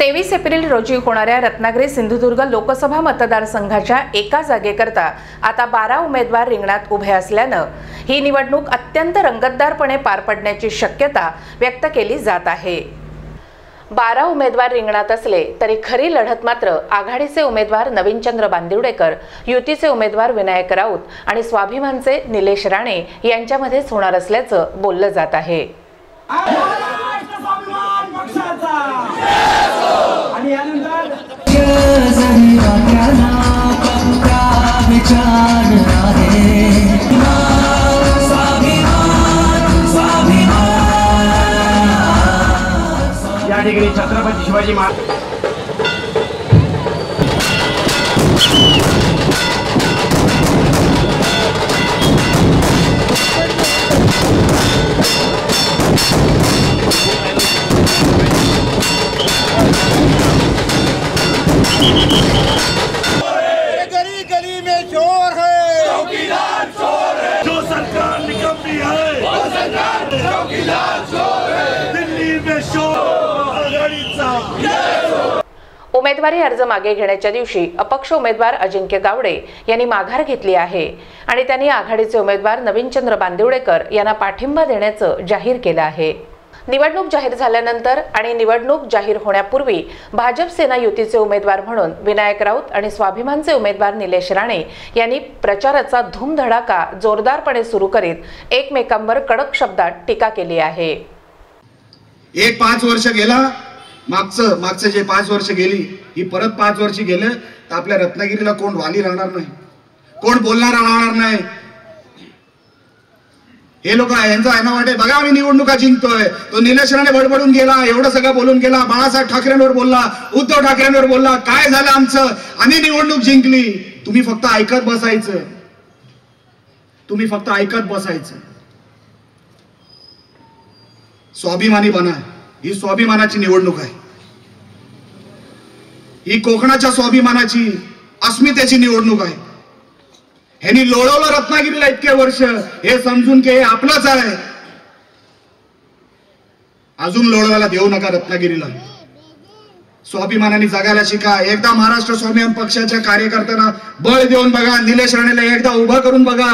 तेवीस एप्रिल रोजी होणाऱ्या रत्नागिरी सिंधुदुर्ग लोकसभा मतदारसंघाच्या एका जागेकरता आता बारा उमेदवार रिंगणात उभे असल्यानं ही निवडणूक अत्यंत रंगतदारपणे पार पडण्याची शक्यता व्यक्त केली जात आहे. बारा उमेदवार रिंगणात असले तरी खरी लढत मात्र आघाडीचे उमेदवार नवीनचंद्र बांदिवडेकर युतीचे उमेदवार विनायक राऊत आणि स्वाभिमानचे निलेश राणे यांच्यामध्येच होणार असल्याचं बोललं जात आहे. आणि यानंतर विचार या ठिकाणी छत्रपती शिवाजी महाराज. गली गली में शोर है। जो सरकार निकम्मी है वो सरकार चौकीदार चोर है। दिल्ली में शोर आघाडीचा। उमेदवारी अर्ज मागे घेण्याच्या दिवशी अपक्ष उमेदवार अजिंक्य गावडे यांनी माघार घेतली आहे. आणि त्यांनी आघाडीचे उमेदवार नवीनचंद्र बांदिवडेकर यांना पाठिंबा देण्याचं जाहीर केलं आहे. निवडणूक जाहीर झाल्यानंतर आणि निवडणूक जाहीर होण्यापूर्वी भाजप सेना युतीचे उमेदवार म्हणून विनायक राऊत आणि स्वाभिमानचे उमेदवार निलेश राणे यांनी प्रचाराचा धूमधडाका जोरदारपणे सुरू करीत एकमेकांवर कडक शब्दात टीका केली आहे. एक पाच वर्ष गेला मागचं मागचं जे पाच वर्ष गेली ही परत पाच वर्ष गेलं तर आपल्या रत्नागिरीला कोण वाली राहणार नाही. कोण बोलणार राहणार नाही. हे लोक यांचं आहे ना वाटे. बघा आम्ही निवडणुका जिंकतोय. तो निलेश राणे बडबडून गेला एवढं सगळं बोलून गेला बाळासाहेब ठाकरेंवर बोलला उद्धव ठाकरेंवर बोलला काय झालं आमचं? आम्ही निवडणूक जिंकली. तुम्ही फक्त ऐकत बसायचं. तुम्ही फक्त ऐकत बसायचं. स्वाभिमानी बना. ही स्वाभिमानाची निवडणूक आहे. ही कोकणाच्या स्वाभिमानाची अस्मितेची निवडणूक आहे. ह्यांनी लोळवलं रत्नागिरीला इतके वर्ष. हे समजून की हे आपलंच आहे. अजून लोळवायला देऊ नका रत्नागिरीला. स्वाभिमानाने जगायला शिका. एकदा महाराष्ट्र स्वाभिमान पक्षाच्या कार्यकर्त्यांना बळ देऊन बघा निलेश राणेला एकदा उभं करून बघा.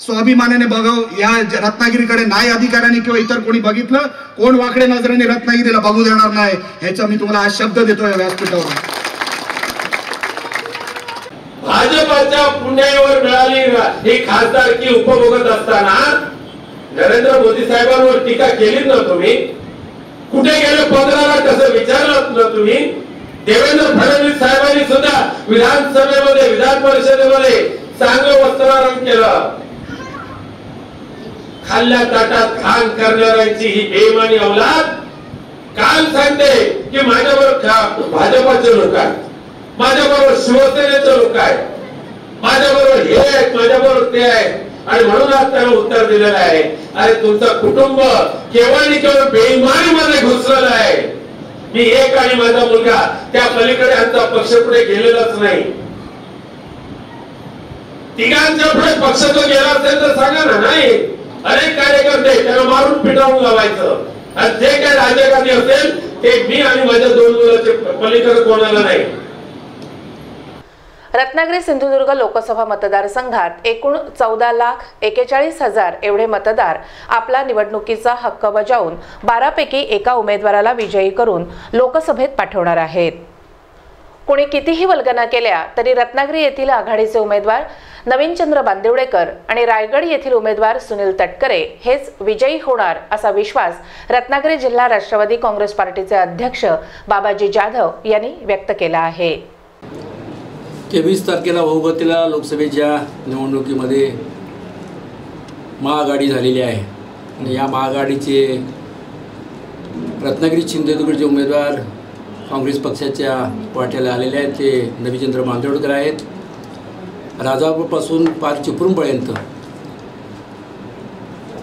स्वाभिमानाने बघाव. या रत्नागिरीकडे नाही अधिकाऱ्यांनी किंवा इतर कोणी बघितलं कोण वाकडे नजरेने रत्नागिरीला बघू देणार नाही. ह्याचा मी तुम्हाला आज शब्द देतोय व्यासपीठावर. भाजपाच्या पुण्यावर मिळाली ही खासदारकी उपभोगत असताना नरेंद्र मोदी साहेबांवर टीका केलीच ना तुम्ही. कुठे गेले पत्राला कसं विचारलं ना तुम्ही. देवेंद्र फडणवीस साहेबांनी सुद्धा विधानसभेमध्ये विधान परिषदेमध्ये चांगलं वस्त्रारण केलं. खाल्ल्या ताटात खान करणाऱ्यांची ही बेमानी अवलाद. काल सांगते की माझ्यावर भाजपाचे लोक आहेत. माझ्याबरोबर शिवसेनेचे लोक आहेत माझ्याबरोबर हे आहेत माझ्याबरोबर ते आहेत आणि म्हणूनच त्याला उत्तर दिलेलं आहे. अरे तुमचं कुटुंब केवळ आणि केवळ बेईमानीमध्ये घुसलेलं आहे. मी एक आणि माझा मुलगा त्या पलीकडे आमचा पक्ष पुढे गेलेलाच नाही. तिघांच्या पुढे पक्ष तो गेला असेल तर सांगा ना नाही? अनेक कार्यकर्ते त्याला मारून पिटावून लावायचं. आणि जे काही राजकारणी असेल ते मी आणि माझ्या दोन मुलाचे पलीकडे कोणाला नाही. रत्नागिरी सिंधुदुर्ग लोकसभा मतदारसंघात एकूण चौदा लाख एकेचाळीस हजार एवढे मतदार आपला निवडणुकीचा हक्क बजावून बारापैकी एका उमेदवाराला विजयी करून लोकसभेत पाठवणार आहेत. कोणी कितीही वल्गना केल्या तरी रत्नागिरी येथील आघाडीचे उमेदवार नवीनचंद्र बांदिवडेकर आणि रायगड येथील उमेदवार सुनील तटकरे हेच विजयी होणार असा विश्वास रत्नागिरी जिल्हा राष्ट्रवादी काँग्रेस पार्टीचे अध्यक्ष बाबाजी जाधव यांनी व्यक्त केला आहे. तेवीस तारखेला बहुमतीला लोकसभेच्या निवडणुकीमध्ये महाआघाडी झालेली आहे. आणि या महाआघाडीचे रत्नागिरी सिंधुदुर्गचे उमेदवार काँग्रेस पक्षाच्या वाट्याला आलेले आहेत ते नवीचंद्र बांदोडकर आहेत. राजापूरपासून पार चिपळूणपर्यंत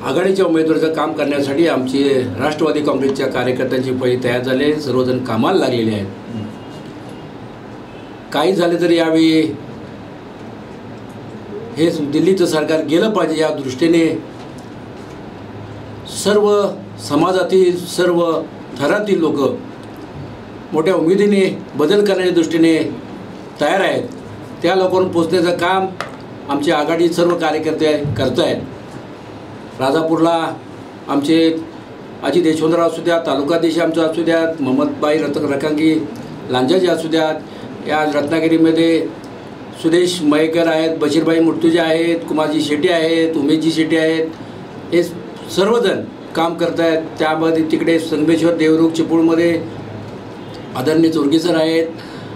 आघाडीच्या उमेदवाराचं काम करण्यासाठी आमचे राष्ट्रवादी काँग्रेसच्या कार्यकर्त्यांची फळी तयार झाले सर्वजण कामाला लागलेले आहेत. काही झाले तरी यावेळी हे दिल्लीचं सरकार गेलं पाहिजे या दृष्टीने. सर्व समाजातील सर्व थरातील लोक मोठ्या उमेदीने बदल करण्याच्या दृष्टीने तयार आहेत. त्या लोकांना पोचण्याचं काम आमचे आघाडी सर्व कार्यकर्ते करत आहेत राजापूरला आमचे अजित यशवंतराव असू द्या तालुकाधीश आमचं असू द्यात मोहम्मदबाई रत रकांगी लांजाजी असू द्यात या रत्नागिरीमध्ये सुदेश मयेकर आहेत बशीरबाई मुर्तुजे आहेत कुमारजी शेट्टी आहेत उमेशजी शेट्टी आहेत. हे सर्वजण काम करत आहेत त्यामध्ये तिकडे संगमेश्वर देवरुख चिपळूणमध्ये आदरणीय चोरगेसर आहेत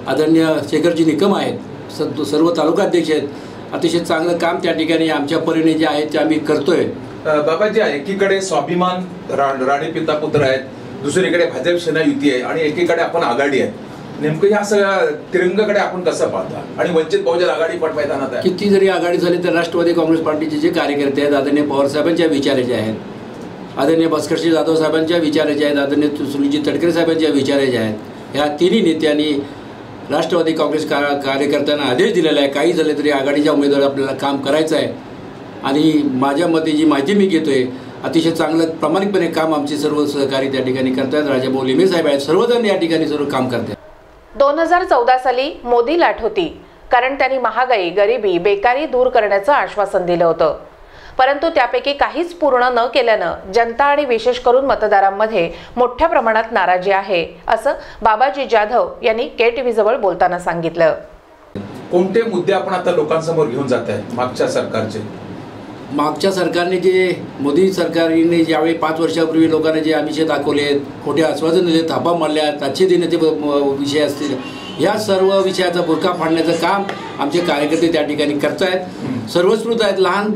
आदरणीय शेखरजी निकम आहेत स सर्व तालुकाध्यक्ष आहेत. अतिशय चांगलं काम त्या ठिकाणी आमच्या परीने जे आहे ते आम्ही करतोय. बाबाजी एकीकडे स्वाभिमान रा- राणे पिता पुत्र आहेत दुसरीकडे भाजप सेना युती आहे आणि एकीकडे आपण आघाडी आहे. नेमकं ह्या सगळ्या तिरंगाकडे आपण कसं पाहता? आणि वंचित बहुजन आघाडी पण मैदानात किती जरी आघाडी झाली तर राष्ट्रवादी काँग्रेस पार्टीचे जे कार्यकर्ते आहेत आदरणीय पवारसाहेबांच्या विचाराचे आहेत आदरणीय भास्करजी जाधव साहेबांच्या विचाराचे आहेत आदरणीय सुनीलजी तटकरे साहेबांच्या विचाराचे आहेत ह्या तिन्ही नेत्यांनी राष्ट्रवादी काँग्रेस का कार्यकर्त्यांना आदेश दिलेला आहे. काही झाले तरी आघाडीच्या उमेदवार आपल्याला काम करायचं आहे. आणि माझ्या मते जी माहिती मी घेतोय अतिशय चांगलं प्रामाणिकपणे काम आमचे सर्व सहकारी त्या ठिकाणी करतात राजाभाऊ लिमे साहेब आहेत. सर्वजण या ठिकाणी सर्व काम करतात दोन हजार चौदा साली मोदी लाट होती कारण त्यांनी महागाई गरिबी बेकारी दूर करण्याचं आश्वासन दिलं होतं. परंतु त्यापैकी काहीच पूर्ण न केल्यानं जनता आणि विशेष करून मतदारांमध्ये मोठ्या प्रमाणात नाराजी आहे असं बाबाजी जाधव यांनी के टीव्ही जवळ बोलताना सांगितलं. कोणते मुद्दे आपण आता लोकांसमोर घेऊन जात आहे मागच्या सरकारचे. मागच्या सरकारने जे मोदी सरकारने ज्यावेळी पाच वर्षापूर्वी लोकांना जे आमिषे दाखवले आहेत खोटे आश्वासन दिले थापा मारल्यात अच्छे देण्याचे विषय असतील या सर्व विषयाचा बुरका फाडण्याचं काम आमचे कार्यकर्ते त्या ठिकाणी करतायत. सर्वस्कृत आहेत लहान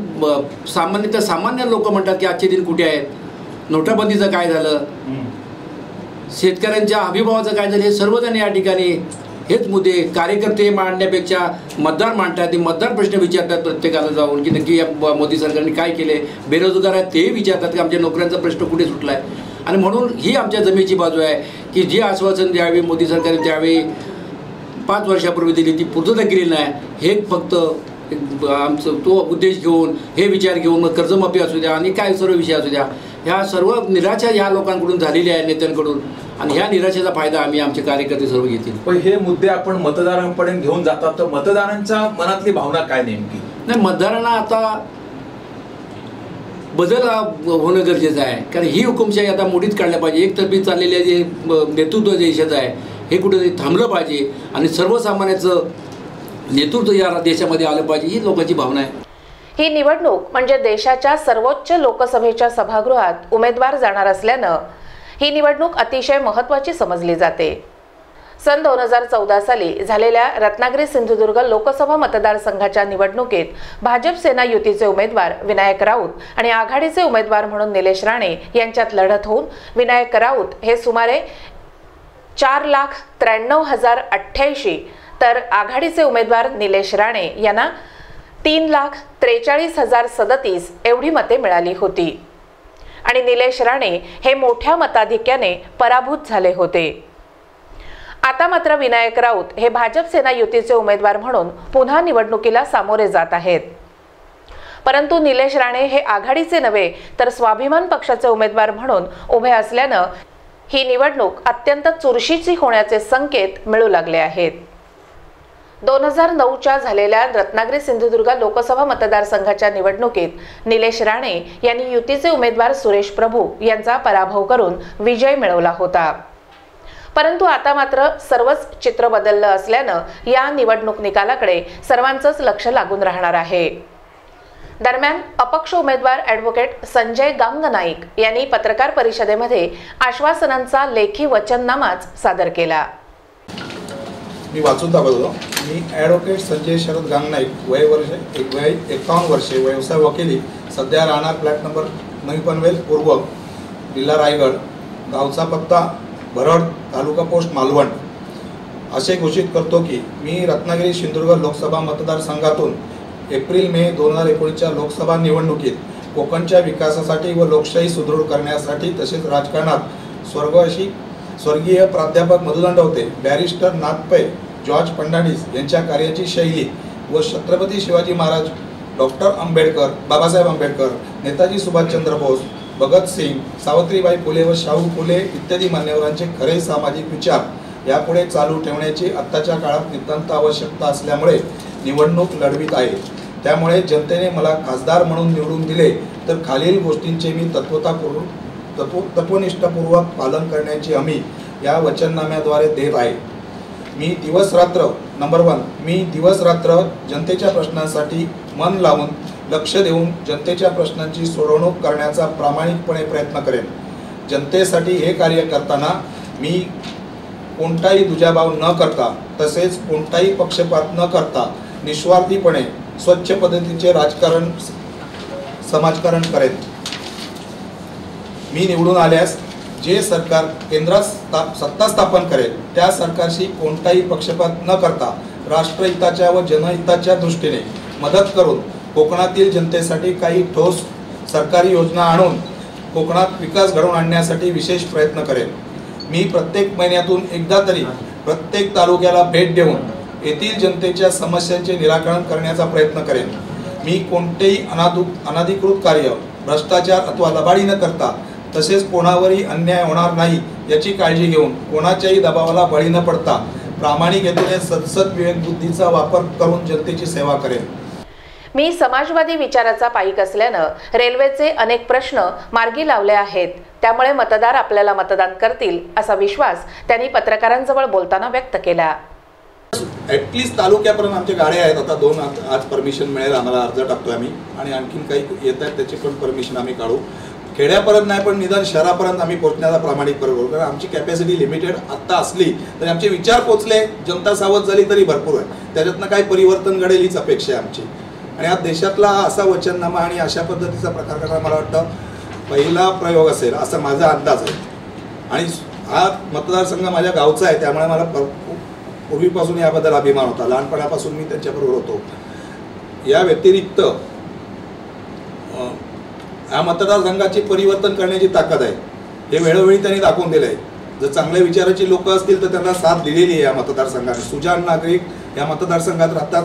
सामान्यतः सामान्य लोक म्हणतात की आजचे दिन कुठे आहेत? नोटाबंदीचं काय झालं? शेतकऱ्यांच्या अभिभावाचं काय झालं? हे सर्वजण या ठिकाणी हेच मुद्दे कार्यकर्ते मांडण्यापेक्षा मतदार मांडतात ते मतदार प्रश्न विचारतात प्रत्येकाला जाऊन की नक्की या मोदी सरकारने काय केले बेरोजगार आहेत तेही विचारतात की आमच्या नोकऱ्यांचा प्रश्न कुठे सुटला आहे आणि म्हणून ही आमच्या जमेची बाजू आहे की जी आश्वासन द्यावी मोदी सरकारने त्यावेळी पाच वर्षापूर्वी दिली ती पूर्तता केली नाही हे फक्त आमचं तो उद्देश घेऊन हे विचार घेऊन मग कर्जमाफी असू द्या आणि काय सर्व विषय असू द्या ह्या सर्व निराशा ह्या लोकांकडून झालेली आहे नेत्यांकडून. आणि ह्या निराशेचा फायदा आम्ही आमचे कार्यकर्ते सर्व घेतील. पण हे मुद्दे आपण मतदारांपर्यंत घेऊन जातात. तर मतदारांच्या मनातली भावना काय नेमकी? नाही मतदारांना आता बदल होणं गरजेचं आहे. कारण ही हुकुमशाही आता मोडीत काढल्या पाहिजे. एकतर्फी चाललेले जे नेतृत्व जे देशाचं आहे हे कुठेतरी थांबलं पाहिजे. आणि सर्वसामान्याचं नेतृत्व या देशामध्ये आलं पाहिजे ही लोकांची भावना आहे. ही निवडणूक म्हणजे देशाच्या सर्वोच्च लोकसभेच्या सभागृहात उमेदवार जाणार असल्यानं ही निवडणूक अतिशय महत्त्वाची समजली जाते. सन दोन हजार चौदा साली झालेल्या रत्नागिरी सिंधुदुर्ग लोकसभा मतदारसंघाच्या निवडणुकीत भाजप सेना युतीचे उमेदवार विनायक राऊत आणि आघाडीचे उमेदवार म्हणून निलेश राणे यांच्यात लढत होऊन विनायक राऊत हे सुमारे चार लाख त्र्याण्णव हजार अठ्ठ्याऐंशी तर आघाडीचे उमेदवार निलेश राणे यांना तीन लाख त्रेचाळीस हजार सदतीस एवढी मते मिळाली होती. आणि निलेश राणे हे मोठ्या मताधिक्याने पराभूत झाले होते. आता मात्र विनायक राऊत हे भाजप सेना युतीचे उमेदवार म्हणून पुन्हा निवडणुकीला सामोरे जात आहेत. परंतु निलेश राणे हे आघाडीचे नव्हे तर स्वाभिमान पक्षाचे उमेदवार म्हणून उभे असल्यानं ही निवडणूक अत्यंत चुरशीची होण्याचे संकेत मिळू लागले आहेत. दोन हजार नऊच्या झालेल्या रत्नागिरी सिंधुदुर्ग लोकसभा मतदारसंघाच्या निवडणुकीत निलेश राणे यांनी युतीचे उमेदवार सुरेश प्रभू यांचा पराभव करून विजय मिळवला होता. परंतु आता मात्र सर्वच चित्र बदललं असल्यानं या निवडणूक निकालाकडे सर्वांचंच लक्ष लागून राहणार आहे. दरम्यान अपक्ष उमेदवार ॲडव्होकेट संजय गांगनाईक यांनी पत्रकार परिषदेमध्ये आश्वासनांचा लेखी वचननामाच सादर केला. मी वाचून दाखवतो. मी ॲडव्होकेट संजय शरद गांगनाईक वय वर्ष एक वय एकावन्न वर्षे व्यवसाय वकिली सध्या राहणार फ्लॅट नंबर नवी पनवेल पूर्व जिल्हा रायगड गावचा पत्ता भरड तालुका पोस्ट मालवण. असे घोषित करतो की मी रत्नागिरी सिंधुदुर्ग लोकसभा मतदारसंघातून एप्रिल मे दोन हजार एकोणीसच्या लोकसभा निवडणुकीत कोकणच्या विकासासाठी व लोकशाही सुदृढ करण्यासाठी तसेच राजकारणात स्वर्गवासी स्वर्गीय प्राध्यापक मधुदंड होते. बॅरिस्टर नागपै जॉर्ज फर्नांडिस यांच्या कार्याची शैली व छत्रपती शिवाजी महाराज डॉक्टर आंबेडकर बाबासाहेब आंबेडकर नेताजी सुभाषचंद्र बोस भगतसिंग सावित्रीबाई फुले व शाहू फुले इत्यादी मान्यवरांचे खरे सामाजिक विचार यापुढे चालू ठेवण्याची आत्ताच्या काळात नितांत आवश्यकता असल्यामुळे निवडणूक लढवीत आहे. त्यामुळे जनतेने मला खासदार म्हणून निवडून दिले तर खालील गोष्टींचे मी तत्वतापूर्वक तत्व तत्वनिष्ठपूर्वक पालन करण्याची हमी या वचननाम्याद्वारे देत आहे. मी दिवस रात्र नंबर वन मी दिवस रात्र जनतेच्या प्रश्नांसाठी मन लावून लक्ष देऊन जनतेच्या प्रश्नांची सोडवणूक करण्याचा प्रामाणिकपणे प्रयत्न करेन. जनतेसाठी हे कार्य करताना मी कोणताही दुजाभाव न करता तसेच कोणताही पक्षपात न करता निस्वार्थीपणे स्वच्छ पद्धतीचे राजकारण समाजकारण करेन. मी निवडून आल्यास जे सरकार केंद्रात स्था सत्ता स्थापन करेल त्या सरकारशी कोणताही पक्षपात न करता राष्ट्रहिताच्या व जनहिताच्या दृष्टीने मदत करून कोकणातील जनतेसाठी काही ठोस सरकारी योजना आणून कोकणात विकास घडवून आणण्यासाठी विशेष प्रयत्न करेन मी प्रत्येक महिन्यातून एकदा तरी प्रत्येक तालुक्याला भेट देऊन येथील जनतेच्या समस्यांचे निराकरण करण्याचा प्रयत्न करेन. मी कोणतेही अनाधु अनाधिकृत कार्य भ्रष्टाचार अथवा लबाडी न करता तसेच कोणावरही अन्याय होणार नाही याची काळजी घेऊन कोणाच्याही दबावाला बळी न पडता प्रामाणिक हेतूने सदसद विवेक बुद्धीचा वापर करून जनतेची सेवा करेन मी समाजवादी विचाराचा पाईक असल्यानं रेल्वेचे अनेक प्रश्न मार्गी लावले आहेत. त्यामुळे मतदार आपल्याला मतदान करतील असा विश्वास त्यांनी पत्रकारांजवळ बोलताना व्यक्त केला. ॲटलिस्ट तालुक्यापर्यंत आमच्या गाड्या आहेत. आता दोन आज आज परमिशन मिळेल. आम्हाला अर्ज टाकतोय आम्ही. आणि आणखीन काही येत आहेत त्याची पण परमिशन आम्ही काढू. खेड्यापर्यंत नाही पण निदान शहरापर्यंत आम्ही पोहोचण्याचा प्रामाणिक प्रयत्न करू. कारण आमची कॅपॅसिटी लिमिटेड आत्ता असली तरी आमचे विचार पोचले जनता सावध झाली तरी भरपूर आहे. त्याच्यातनं काही परिवर्तन घडेल हीच अपेक्षा आहे आमची. आणि हा देशातला हा असा वचननामा आणि अशा पद्धतीचा प्रकार करणारा मला वाटतं पहिला प्रयोग असेल असा माझा अंदाज आहे. आणि हा मतदारसंघ माझ्या गावचा आहे त्यामुळे मला पूर्वीपासून याबद्दल अभिमान होता. लहानपणापासून मी त्यांच्याबरोबर होतो. या व्यतिरिक्त या मतदारसंघाचे परिवर्तन करण्याची ताकद आहे. हे वेळोवेळी त्यांनी दाखवून दिलं आहे जर चांगल्या विचाराची लोक असतील तर त्यांना साथ दिलेली आहे या मतदारसंघाने. सुजाण नागरिक या मतदारसंघात राहतात.